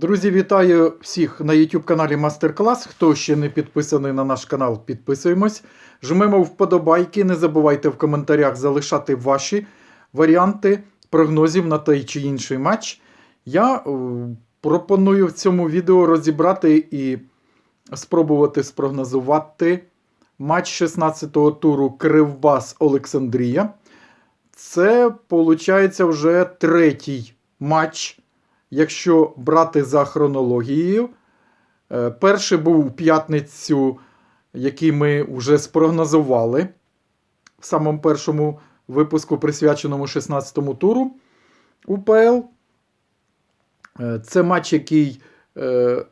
Друзі, вітаю всіх на YouTube каналі Мастер Клас. Хто ще не підписаний на наш канал, підписуємось. Жмемо вподобайки. Не забувайте в коментарях залишати ваші варіанти прогнозів на той чи інший матч. Я е, пропоную в цьому відео розібрати і спробувати спрогнозувати матч 16-го туру Кривбас Олександрія. Це, виходить, вже третій матч, якщо брати за хронологією. Е, Перший був п'ятницю, який ми вже спрогнозували в самому першому випуску, присвяченому 16-му туру УПЛ. Е, Це матч, який е,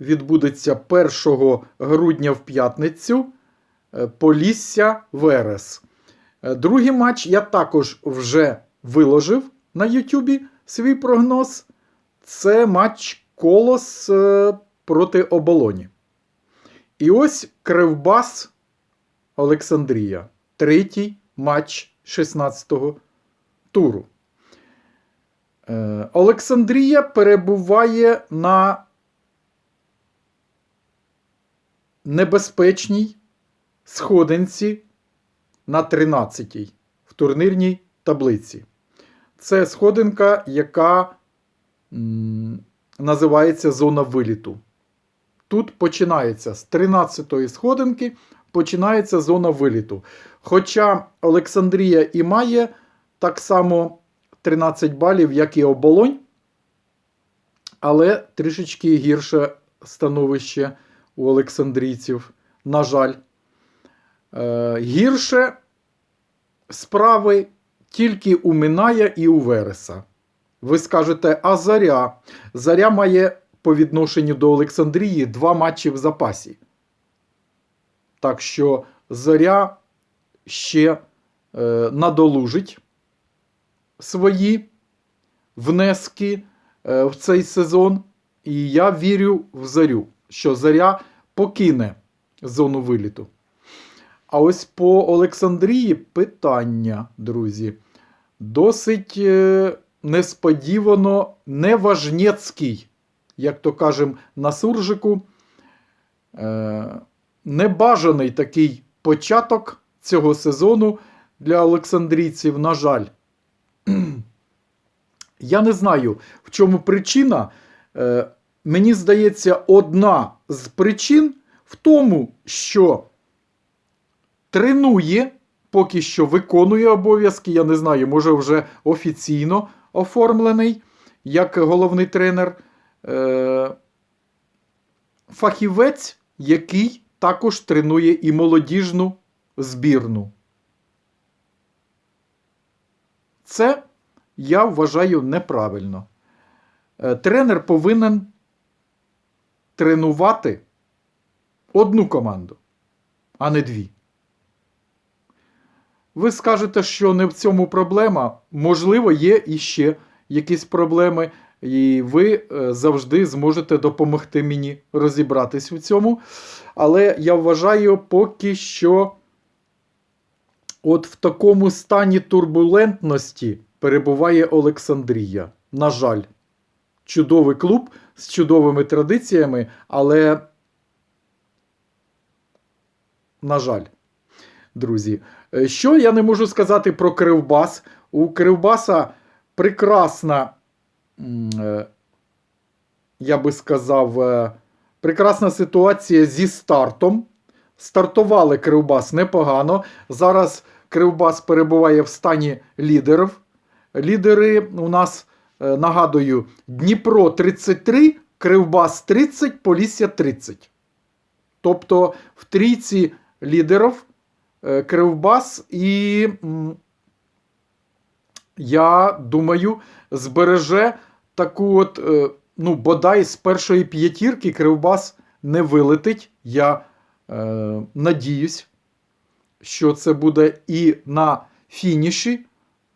відбудеться 1 грудня в п'ятницю. Полісся Верес. Другий матч я також вже виложив на Ютубі свій прогноз. Це матч Колос е, проти Оболоні. І ось Кривбас Олександрія. Третій матч 16-го туру. Е, Олександрія перебуває на небезпечній сходинці на 13-й в турнірній таблиці. Це сходинка, яка називається зона виліту. Тут починається з 13-ї сходинки, починається зона виліту. Хоча Олександрія і має так само 13 балів, як і оболонь, але трішечки гірше становище у олександрійців, на жаль. Е, гірше справи тільки у Миная і у Вереса. Ви скажете, а Заря? Заря має по відношенню до Олександрії два матчі в запасі. Так що Заря ще е, надолужить свої внески е, в цей сезон. І я вірю в Зарю, що Заря покине зону виліту. А ось по Олександрії питання, друзі. Досить е, несподівано неважнєцький, як то кажемо, на суржику. Е, небажаний такий початок цього сезону для олександрійців, на жаль. Я не знаю, в чому причина. Е, мені здається, одна з причин в тому, що тренує, поки що виконує обов'язки. Я не знаю, може вже офіційно оформлений як головний тренер. Е, фахівець, який також тренує і молодіжну збірну. Це я вважаю неправильно. Е, Тренер повинен тренувати одну команду, а не дві. Ви скажете, що не в цьому проблема. Можливо, є іще якісь проблеми, і ви е, завжди зможете допомогти мені розібратись у цьому. Але я вважаю, поки що от в такому стані турбулентності перебуває Олександрія. На жаль, чудовий клуб з чудовими традиціями, але, на жаль, друзі. Е, Що я не можу сказати про Кривбас? У Кривбаса прекрасна, е, я би сказав, е, прекрасна ситуація зі стартом. Стартували Кривбас непогано. Зараз Кривбас перебуває в стані лідерів. Лідери у нас, нагадую, Дніпро 33, Кривбас 30, Полісся 30. Тобто в трійці лідерів Кривбас і, я думаю, збереже таку от, е, ну, бодай з першої п'ятірки Кривбас не вилетить. Я е, надіюсь, що це буде і на фініші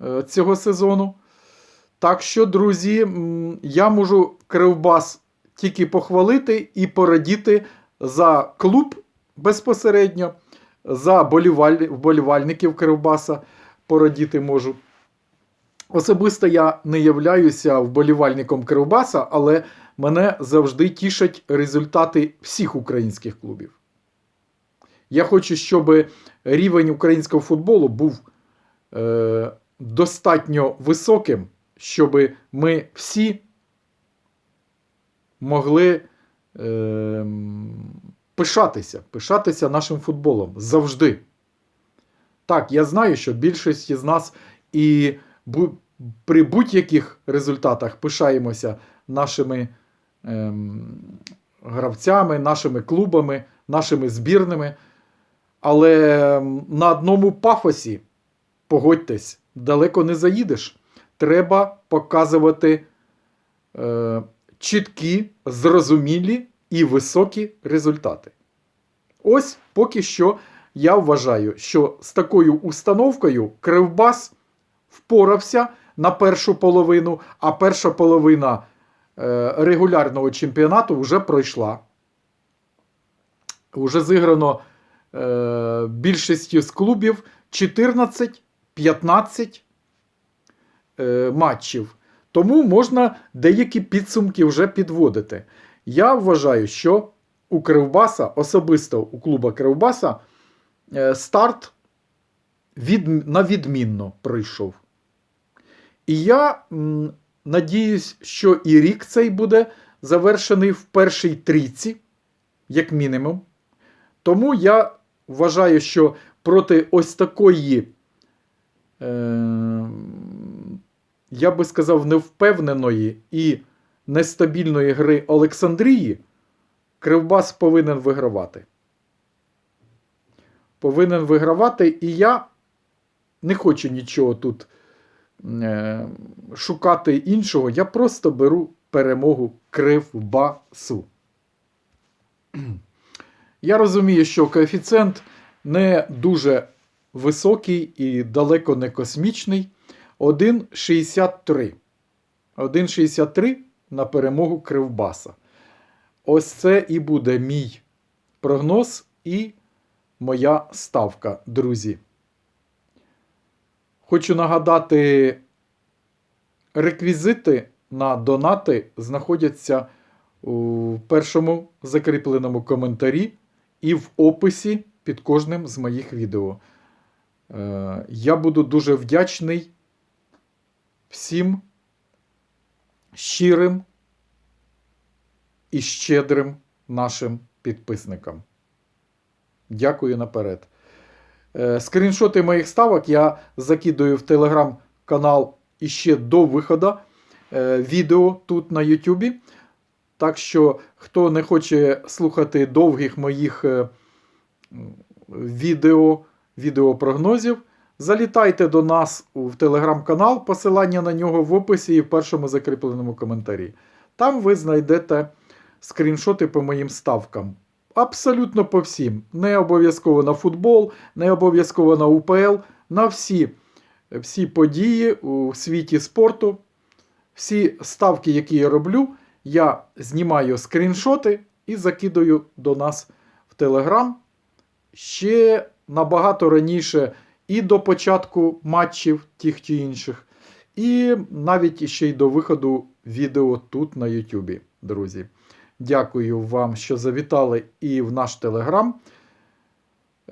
е, цього сезону. Так що, друзі, я можу Кривбас тільки похвалити і порадіти за клуб безпосередньо, за боліваль... вболівальників Кривбаса порадіти можу. Особисто я не являюся вболівальником Кривбаса, але мене завжди тішать результати всіх українських клубів. Я хочу, щоб рівень українського футболу був е, достатньо високим, щоб ми всі могли е, пишатися, пишатися нашим футболом завжди. Так, я знаю, що більшість з нас і при будь-яких результатах пишаємося нашими ем, гравцями, нашими клубами, нашими збірними. Але ем, на одному пафосі, погодьтесь, далеко не заїдеш. Треба показувати е, чіткі, зрозумілі і високі результати. Ось поки що я вважаю, що з такою установкою Кривбас впорався на першу половину, а перша половина е, регулярного чемпіонату вже пройшла. Уже зіграно е, більшістю з клубів 14-15 е, матчів. Тому можна деякі підсумки вже підводити. Я вважаю, що у Кривбаса, особисто у клуба Кривбаса, е, старт від, на відмінно пройшов. І я м, надіюсь, що і рік цей буде завершений в першій трійці, як мінімум. Тому я вважаю, що проти ось такої, е, я би сказав, невпевненої і нестабільної гри Олександрії Кривбас повинен вигравати. Повинен вигравати, і я не хочу нічого тут е, шукати іншого. Я просто беру перемогу Кривбасу. Я розумію, що коефіцієнт не дуже високий і далеко не космічний. 1,63. 1,63 на перемогу Кривбаса. Ось це і буде мій прогноз і моя ставка, друзі. Хочу нагадати, реквізити на донати знаходяться у першому закріпленому коментарі і в описі під кожним з моїх відео. Е, Я буду дуже вдячний всім щирим і щедрим нашим підписникам. Дякую наперед. Е, Скріншоти моїх ставок я закидую в телеграм-канал іще до виходу е, відео тут на Ютубі. Так що, хто не хоче слухати довгих моїх е, відео, відеопрогнозів, залітайте до нас в телеграм-канал, посилання на нього в описі і в першому закріпленому коментарі. Там ви знайдете скріншоти по моїм ставкам. Абсолютно по всім. Не обов'язково на футбол, не обов'язково на УПЛ, на всі, всі події у світі спорту. Всі ставки, які я роблю, я знімаю скріншоти і закидаю до нас в Телеграм ще набагато раніше і до початку матчів тих чи інших, і навіть ще й до виходу відео тут на Ютубі, друзі. Дякую вам, що завітали і в наш Телеграм.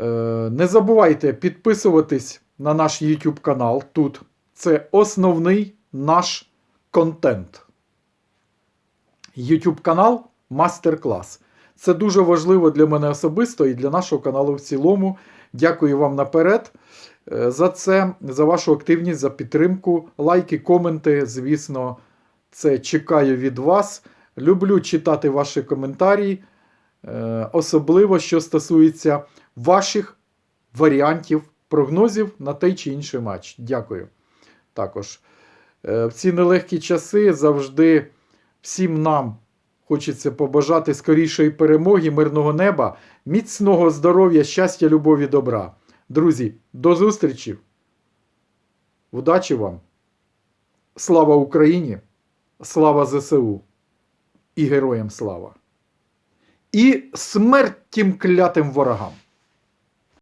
Е, Не забувайте підписуватись на наш YouTube канал. Тут це основний наш контент. YouTube канал Мастер-клас. Це дуже важливо для мене особисто і для нашого каналу в цілому. Дякую вам наперед е, за це, за вашу активність, за підтримку. Лайки, коменти. Звісно, це чекаю від вас. Люблю читати ваші коментарі, е, особливо що стосується ваших варіантів прогнозів на той чи інший матч. Дякую. Також Е, в ці нелегкі часи завжди всім нам хочеться побажати скорішої перемоги, мирного неба, міцного здоров'я, щастя, любові, добра. Друзі, до зустрічі! Удачі вам! Слава Україні! Слава ЗСУ! І героям слава! І смерть тим клятим ворогам!